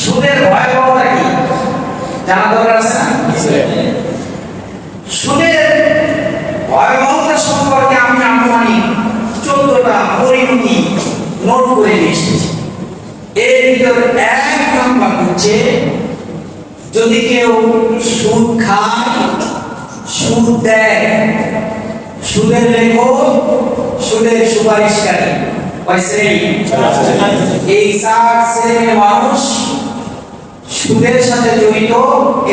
সুদের ভয়াবহতা কি? জানা দরকার আছে সুদের ভয়াবহতা সম্পর্কে আমি আনুমানিক চোদ্দটা পরিণতি নোট করে নিয়ে এর ভিতর এক হচ্ছে, যদি কেউ সুদ খায়, সুদ দেয়, সুদের লেখক, সুদের সুপারিশকারী। কয় এই চার শ্রেণির মানুষ সুদের সাথে জড়িত,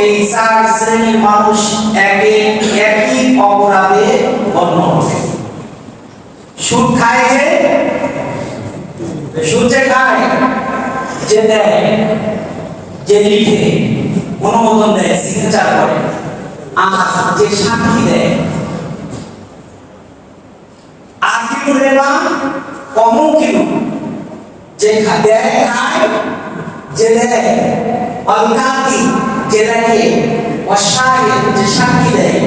এই চার শ্রেণির মানুষ একে একই অপরাধে গণ্য হবে সুদ খায় যে, সুদ যে খায়, যে দেয়, যে লিখে অনুমোদন দেয় সিগনেচার করে, আর যে সাক্ষী দেয় মুকিন যে দেয় খায়, যে দেয় অলকাতি যে দেখে অস্বাহিত দেয়,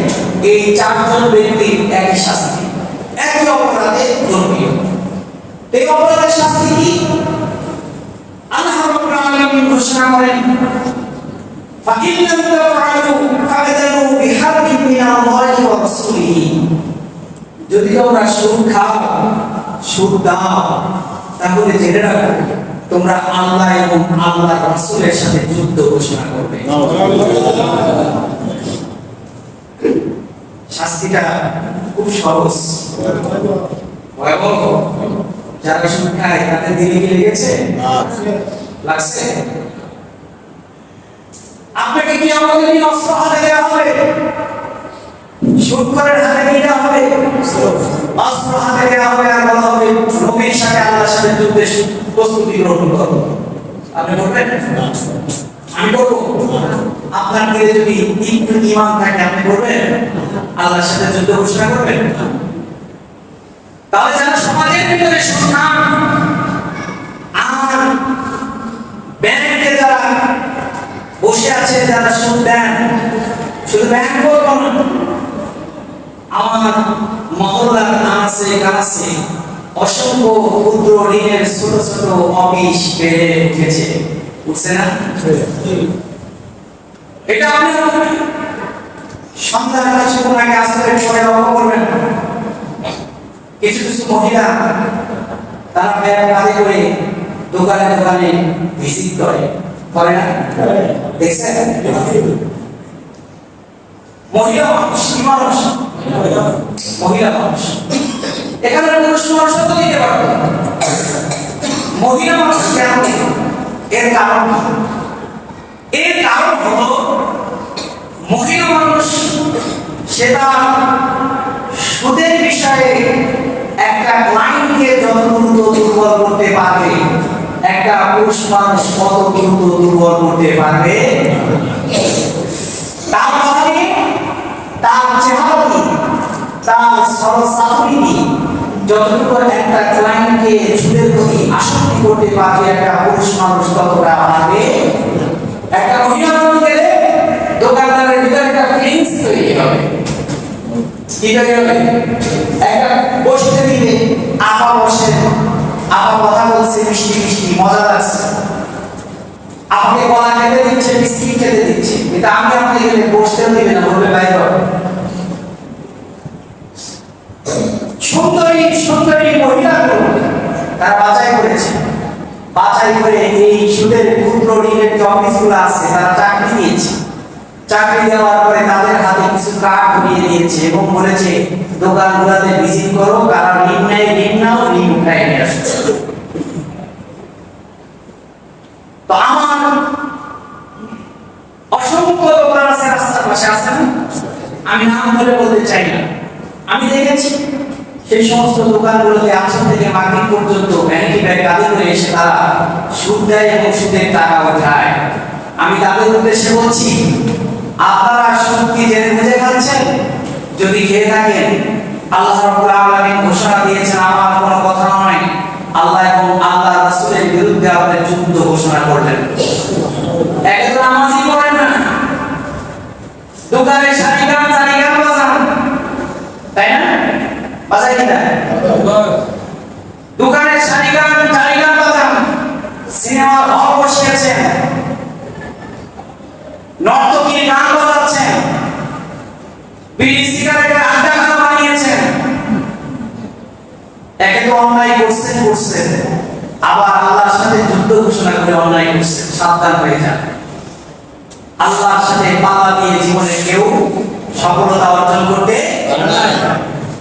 এই চারজন ব্যক্তির একই শাস্তি। একই অপরাধে ধর্মীয়। এই অপরাধের শাস্তি কি? আল্লাহ করেন ফাকিন লাম তাফআলু ফাআদানু বিহারবিন মিনাল্লাহি ওয়া রাসূলিহি। যদি তোমরা সুদ খাও সুদ দাও, তাহলে জেনে রাখো, তোমরা আল্লাহ এবং আল্লাহ রাসূলের সাথে যুদ্ধ ঘোষণা করবে। শাস্তিটা খুব সহজ। ভয়াবহ। যারা সুদ খায়, তাদের কি লেগেছে? আপনাকে কি আমাদের দিন অস্ত্র হাতে দেওয়া হবে? সুৎকরের হাতে নিয়ে দেওয়া হবে? অস্ত্র। হাতে দেওয়া হবে আর বলা হবে নবীর সাথে আল্লাহর সাথে যুদ্ধে প্রস্তুতি গ্রহণ করো। আপনি বলবেন? আমি বলব। আপনার দিকে যদি একটু ইমান থাকে, আপনি বলবেন, আল্লাহর সাথে যুদ্ধ ঘোষণা করবেন? তাহলে যারা সমাজের ভিতরে সুদ খান আর ব্যাংকে যারা বসে আছে, যারা সুদ দেন, শুধু ব্যাংক না, আমার মহল্লার আছে কাছে অসংখ্য ক্ষুদ্র ঋণের ছোট ছোট অফিস বেড়ে উঠেছে। উঠছে না? এটা আপনি সন্ধ্যার কিছুক্ষণ আগে আসলে পরে লক্ষ্য করবেন। কিছু কিছু মহিলা তারা ব্যাগ কাঁধে করে দোকানে দোকানে ভিজিট করে। করে না? দেখছেন? মহিলা মানুষ, কি মানুষ? মহিলা মানুষ। এখানে পুরুষ মানুষ তো দিতে পারবে? মহিলা মানুষ কেন এর কারণ এর কারণ হলো, মহিলা মানুষ সেটা সুদের বিষয়ে একটা ক্লায়েন্টকে যত দ্রুত দুর্বল করতে পারবে, একটা পুরুষ মানুষ কত দ্রুত দুর্বল করতে পারবে তার মানে তার চেহারাটি তার সরসাফরিটি যতটুকু একটা ক্লায়েন্টকে সুদের প্রতি আসক্তি করতে পারবে একটা পুরুষ মানুষ, ততটা পারবে একটা মহিলা মানুষ গেলে দোকানদারের ভিতরে একটা ফিলিংস তৈরি হবে। কি তৈরি হবে? একটা বসতে দিবে আপা বসে আপা কথা বলছে, মিষ্টি মিষ্টি মজা লাগছে আপনাকে কলা খেতে দিচ্ছে বিস্কিট খেতে দিচ্ছে কিন্তু আমি আপনাকে বসতেও দিবে না বলবে বাইরে। সুন্দরী সুন্দরী মহিলাগুলো তারা বাছাই করেছে। বাছাই করে এই সুদের ক্ষুদ্র ঋণের যে অফিসগুলো আছে, তারা চাকরি দিয়েছে চাকরি দেওয়ার পরে তাদের হাতে কিছু কার্ড ধরিয়ে দিয়েছে এবং বলেছে, দোকানগুলোতে ভিজিট করো কারা ঋণ নেয়, ঋণ নাও, ঋণ উঠায় নিয়ে আসো। তো আমার অসংখ্য দোকান আছে রাস্তার পাশে, আছে আমি নাম ধরে বলতে চাই না। আমি দেখেছি। সেই সমস্ত দোকানগুলোতে আসন থেকে মার্কেট পর্যন্ত ব্যাংকে ব্যাগ কাঁধে করে এসে তারা সুদ দেয় এবং সুদের টাকা ওঠায়। আমি তাদের উদ্দেশ্যে বলছি, আপনারা সুদ কি জেনে বুঝে খাচ্ছেন? যদি খেয়ে থাকেন, আল্লাহ রাব্বুল আলামিন ঘোষণা দিয়েছেন, আমার কোনো কথা নয়। আল্লাহ এবং আল্লাহ রাসূলের বিরুদ্ধে আপনি যুদ্ধ ঘোষণা করলেন একজন নামাজি পড়েন না দোকানে শাড়ি গান শাড়ি গান বাজান তাই না বাজাই কিনা দোকানে শাড়ি গান শাড়ি গান বাজান। সিনেমার হল বসিয়েছেন। নর্তকীর গান বাজাচ্ছেন। বিড়ি, সিগারেটের আড্ডাখানা বানিয়েছেন। একে তো অন্যায় করছেন করছেন। আবার আল্লাহর সাথে যুদ্ধ ঘোষণা করে অন্যায় করছেন। সাবধান হয়ে যান। আল্লাহর সাথে পাল্লা দিয়ে জীবনে কেউ সফলতা অর্জন করতে পারে না।